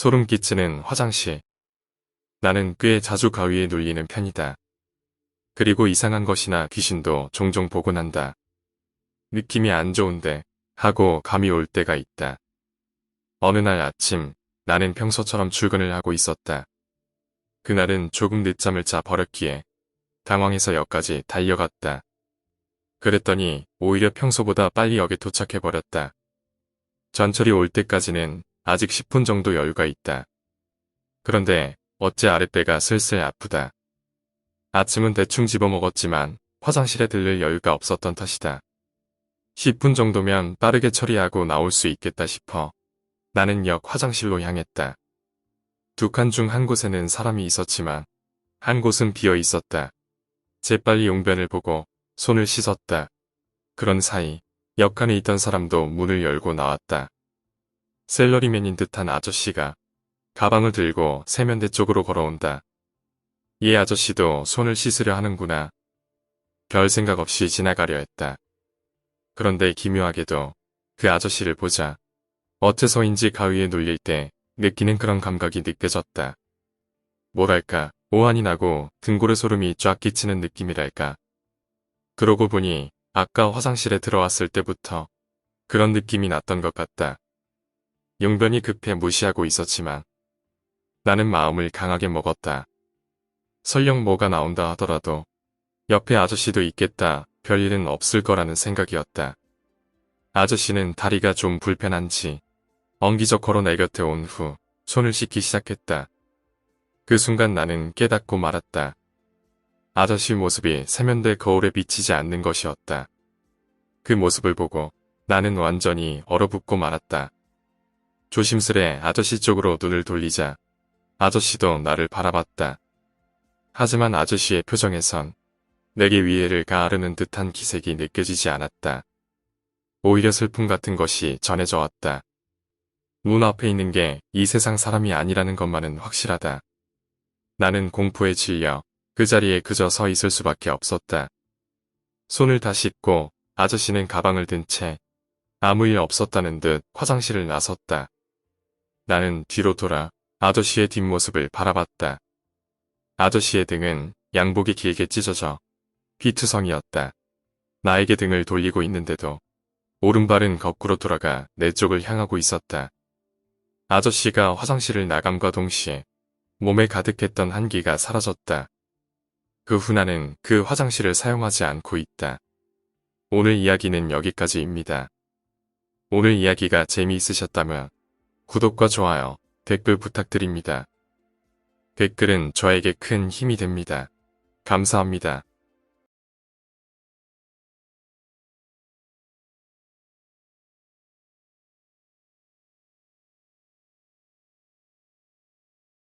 소름 끼치는 화장실. 나는 꽤 자주 가위에 눌리는 편이다. 그리고 이상한 것이나 귀신도 종종 보곤 한다. 느낌이 안 좋은데 하고 감이 올 때가 있다. 어느 날 아침 나는 평소처럼 출근을 하고 있었다. 그날은 조금 늦잠을 자 버렸기에 당황해서 역까지 달려갔다. 그랬더니 오히려 평소보다 빨리 역에 도착해버렸다. 전철이 올 때까지는 아직 10분 정도 여유가 있다. 그런데 어째 아랫배가 슬슬 아프다. 아침은 대충 집어먹었지만 화장실에 들릴 여유가 없었던 탓이다. 10분 정도면 빠르게 처리하고 나올 수 있겠다 싶어 나는 역 화장실로 향했다. 두 칸 중 한 곳에는 사람이 있었지만 한 곳은 비어 있었다. 재빨리 용변을 보고 손을 씻었다. 그런 사이 역칸에 있던 사람도 문을 열고 나왔다. 셀러리맨인 듯한 아저씨가 가방을 들고 세면대 쪽으로 걸어온다. 이 아저씨도 손을 씻으려 하는구나. 별 생각 없이 지나가려 했다. 그런데 기묘하게도 그 아저씨를 보자 어째서인지 가위에 눌릴 때 느끼는 그런 감각이 느껴졌다. 뭐랄까 오한이 나고 등골에 소름이 쫙 끼치는 느낌이랄까. 그러고 보니 아까 화장실에 들어왔을 때부터 그런 느낌이 났던 것 같다. 용변이 급해 무시하고 있었지만 나는 마음을 강하게 먹었다. 설령 뭐가 나온다 하더라도 옆에 아저씨도 있겠다 별일은 없을 거라는 생각이었다. 아저씨는 다리가 좀 불편한지 엉기적 걸어 내 곁에 온 후 손을 씻기 시작했다. 그 순간 나는 깨닫고 말았다. 아저씨 모습이 세면대 거울에 비치지 않는 것이었다. 그 모습을 보고 나는 완전히 얼어붙고 말았다. 조심스레 아저씨 쪽으로 눈을 돌리자 아저씨도 나를 바라봤다. 하지만 아저씨의 표정에선 내게 위해를 가하르는 듯한 기색이 느껴지지 않았다. 오히려 슬픔 같은 것이 전해져 왔다. 눈앞에 있는 게 이 세상 사람이 아니라는 것만은 확실하다. 나는 공포에 질려 그 자리에 그저 서 있을 수밖에 없었다. 손을 다 씻고 아저씨는 가방을 든 채 아무 일 없었다는 듯 화장실을 나섰다. 나는 뒤로 돌아 아저씨의 뒷모습을 바라봤다. 아저씨의 등은 양복이 길게 찢어져 비투성이었다. 나에게 등을 돌리고 있는데도 오른발은 거꾸로 돌아가 내 쪽을 향하고 있었다. 아저씨가 화장실을 나감과 동시에 몸에 가득했던 한기가 사라졌다. 그 후 나는 그 화장실을 사용하지 않고 있다. 오늘 이야기는 여기까지입니다. 오늘 이야기가 재미있으셨다면 구독과 좋아요, 댓글 부탁드립니다. 댓글은 저에게 큰 힘이 됩니다. 감사합니다.